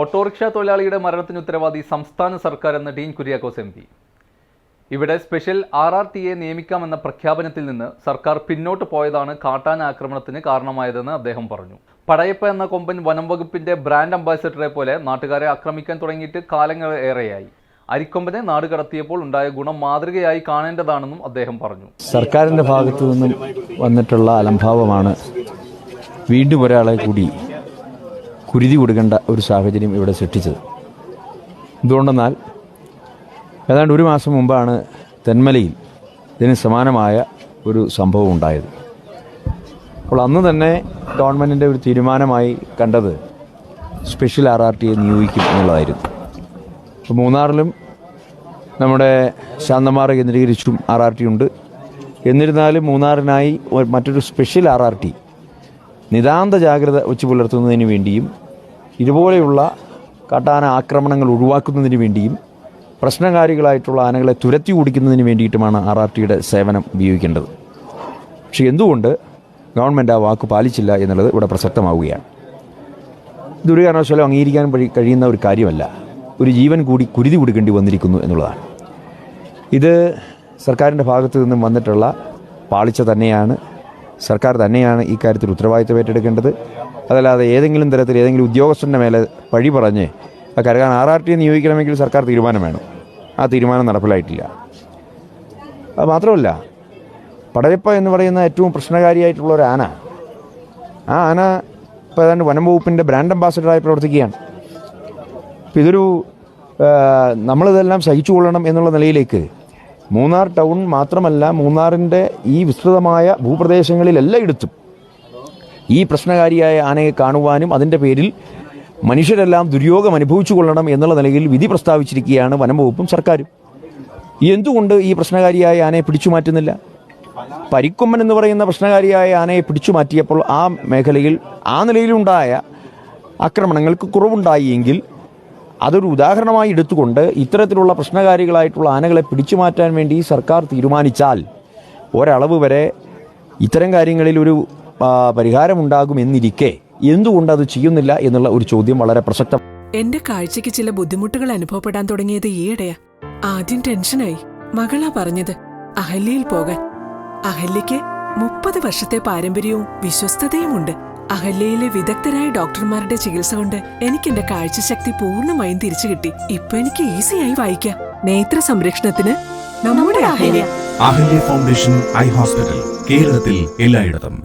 Autorickshaw തൊഴിലാളിയുടെ മരണത്തിന് ഉത്തരവാദി സംസ്ഥാന സർക്കാർ എന്ന ഡീൻ കുര്യാക്കോസ് എം പി. ഇവിടെ സ്പെഷ്യൽ ആർ ആർ നിയമിക്കാമെന്ന പ്രഖ്യാപനത്തിൽ നിന്ന് സർക്കാർ പിന്നോട്ട് പോയതാണ് കാട്ടാന ആക്രമണത്തിന് കാരണമായതെന്ന് അദ്ദേഹം പറഞ്ഞു. പടയപ്പ എന്ന കൊമ്പൻ വനം വകുപ്പിന്റെ ബ്രാൻഡ് അംബാസിഡറെ പോലെ നാട്ടുകാരെ ആക്രമിക്കാൻ തുടങ്ങിയിട്ട് കാലങ്ങൾ ഏറെയായി. അരിക്കൊമ്പനെ നാട് കടത്തിയപ്പോൾ ഉണ്ടായ ഗുണം മാതൃകയായി കാണേണ്ടതാണെന്നും അദ്ദേഹം പറഞ്ഞു. സർക്കാരിന്റെ ഭാഗത്തു നിന്നും വന്നിട്ടുള്ള അലംഭാവമാണ് വീണ്ടും ഒരാളെ കൂടി കുരുതി കൊടുക്കേണ്ട ഒരു സാഹചര്യം ഇവിടെ സൃഷ്ടിച്ചത്. എന്തുകൊണ്ടെന്നാൽ ഏതാണ്ട് ഒരു മാസം മുമ്പാണ് തെന്മലയിൽ ഇതിന് സമാനമായ ഒരു സംഭവം ഉണ്ടായത്. അപ്പോൾ അന്ന് തന്നെ ഗവൺമെന്റിന്റെ ഒരു തീരുമാനമായി കണ്ടത് സ്പെഷ്യൽ ആർ ആർ ടിയെ നിയോഗിക്കും എന്നുള്ളതായിരുന്നു. അപ്പോൾ മൂന്നാറിലും നമ്മുടെ ശാന്തമാറ കേന്ദ്രീകരിച്ചും ആർ ആർ ടി ഉണ്ട്. എന്നിരുന്നാലും മൂന്നാറിനായി മറ്റൊരു സ്പെഷ്യൽ ആർ ആർ ടി നിതാന്ത ജാഗ്രത വെച്ച് പുലർത്തുന്നതിന് വേണ്ടിയും ഇതുപോലെയുള്ള കാട്ടാന ആക്രമണങ്ങൾ ഒഴിവാക്കുന്നതിന് വേണ്ടിയും പ്രശ്നകാരികളായിട്ടുള്ള ആനകളെ തുരത്തി ഓടിക്കുന്നതിന് വേണ്ടിയിട്ടുമാണ് ആർ ആർ ടിയുടെ സേവനം ഉപയോഗിക്കേണ്ടത്. പക്ഷേ എന്തുകൊണ്ട് ഗവൺമെന്റ് ആ വാക്ക് പാലിച്ചില്ല എന്നുള്ളത് ഇവിടെ പ്രസക്തമാവുകയാണ്. ഇതൊരു കാരണവശാലും അംഗീകരിക്കാൻ കഴിയുന്ന ഒരു കാര്യമല്ല. ഒരു ജീവൻ കൂടി കുരുതി കൊടുക്കേണ്ടി വന്നിരിക്കുന്നു എന്നുള്ളതാണ്. ഇത് സർക്കാരിന്റെ ഭാഗത്തു നിന്നും വന്നിട്ടുള്ള പാളിച്ച തന്നെയാണ്. സർക്കാർ തന്നെയാണ് ഈ കാര്യത്തിൽ ഉത്തരവാദിത്തം ഏറ്റെടുക്കേണ്ടത്. അതല്ലാതെ ഏതെങ്കിലും തരത്തിൽ ഏതെങ്കിലും ഉദ്യോഗസ്ഥന്റെ മേലെ വഴി പറഞ്ഞ് കരകാൻ ആർ ആർ ടി നിയോഗിക്കണമെങ്കിൽ സർക്കാർ തീരുമാനം വേണം. ആ തീരുമാനം നടപ്പിലായിട്ടില്ല. അത് മാത്രമല്ല പടയപ്പ എന്ന് പറയുന്ന ഏറ്റവും പ്രശ്നകാരിയായിട്ടുള്ള ഒരു ആന. ആ ആന ഇപ്പോൾ ഏതാണ്ട് വനം വകുപ്പിന്റെ ബ്രാൻഡ് അംബാസഡറായി പ്രവർത്തിക്കുകയാണ്. അപ്പോൾ ഇതൊരു നമ്മളിതെല്ലാം സഹിച്ചു കൊള്ളണം എന്നുള്ള നിലയിലേക്ക് മൂന്നാർ ടൗൺ മാത്രമല്ല മൂന്നാറിന്റെ ഈ വിസ്തൃതമായ ഭൂപ്രദേശങ്ങളിലെല്ലാം എല്ലായിടത്തും ഈ പ്രശ്നകാരിയായ ആനയെ കാണുവാനും അതിന്റെ പേരിൽ മനുഷ്യരെല്ലാം ദുര്യോഗം അനുഭവിച്ചു കൊള്ളണം എന്നുള്ള നിലയിൽ വിധി പ്രസ്താവിച്ചിരിക്കുകയാണ് വനം വകുപ്പും സർക്കാരും. എന്തുകൊണ്ട് ഈ പ്രശ്നകാരിയായ ആനയെ പിടിച്ചു മാറ്റുന്നില്ല? പരിക്കൊമ്മൻ എന്ന് പറയുന്ന പ്രശ്നകാരിയായ ആനയെ പിടിച്ചു മാറ്റിയപ്പോൾ ആ മേഖലയിൽ ആ നിലയിലുണ്ടായ ആക്രമണങ്ങൾക്ക് കുറവുണ്ടായി അതൊരു ഉദാഹരണമായി എടുത്തുകൊണ്ട് ഇത്തരത്തിലുള്ള പ്രശ്നകാരികളായിട്ടുള്ള ആനകളെ പിടിച്ചു മാറ്റാൻ വേണ്ടി സർക്കാർ തീരുമാനിച്ചാൽ ഒരളവ് വരെ ഇത്തരം കാര്യങ്ങളിൽ ഒരു പരിഹാരമുണ്ടാകുമെന്നിരിക്കെ എന്തുകൊണ്ട് അത് ചെയ്യുന്നില്ല എന്നുള്ള ഒരു ചോദ്യം വളരെ പ്രസക്തം. എന്റെ കാഴ്ചക്ക് ചില ബുദ്ധിമുട്ടുകൾ അനുഭവപ്പെടാൻ തുടങ്ങിയത് ഈയിടെയാ. ആദ്യം ടെൻഷനായി. മകളാ പറഞ്ഞത് അഹല്യയിൽ പോകാൻ. അഹല്യയ്ക്ക് മുപ്പത് വർഷത്തെ പാരമ്പര്യവും വിശ്വസ്തതയുമുണ്ട്. അഹല്യയിലെ വിദഗ്ധരായ ഡോക്ടർമാരുടെ ചികിത്സ കൊണ്ട് എനിക്ക് എന്റെ കാഴ്ചശക്തി പൂർണമായും തിരിച്ചു കിട്ടി. ഇപ്പൊ എനിക്ക് ഈസിയായി വായിക്കാം. നേത്ര സംരക്ഷണത്തിന് നമ്മുടെ Ahalya. Ahalya foundation eye hospital കേരളത്തിൽ എല്ലായിടത്തും.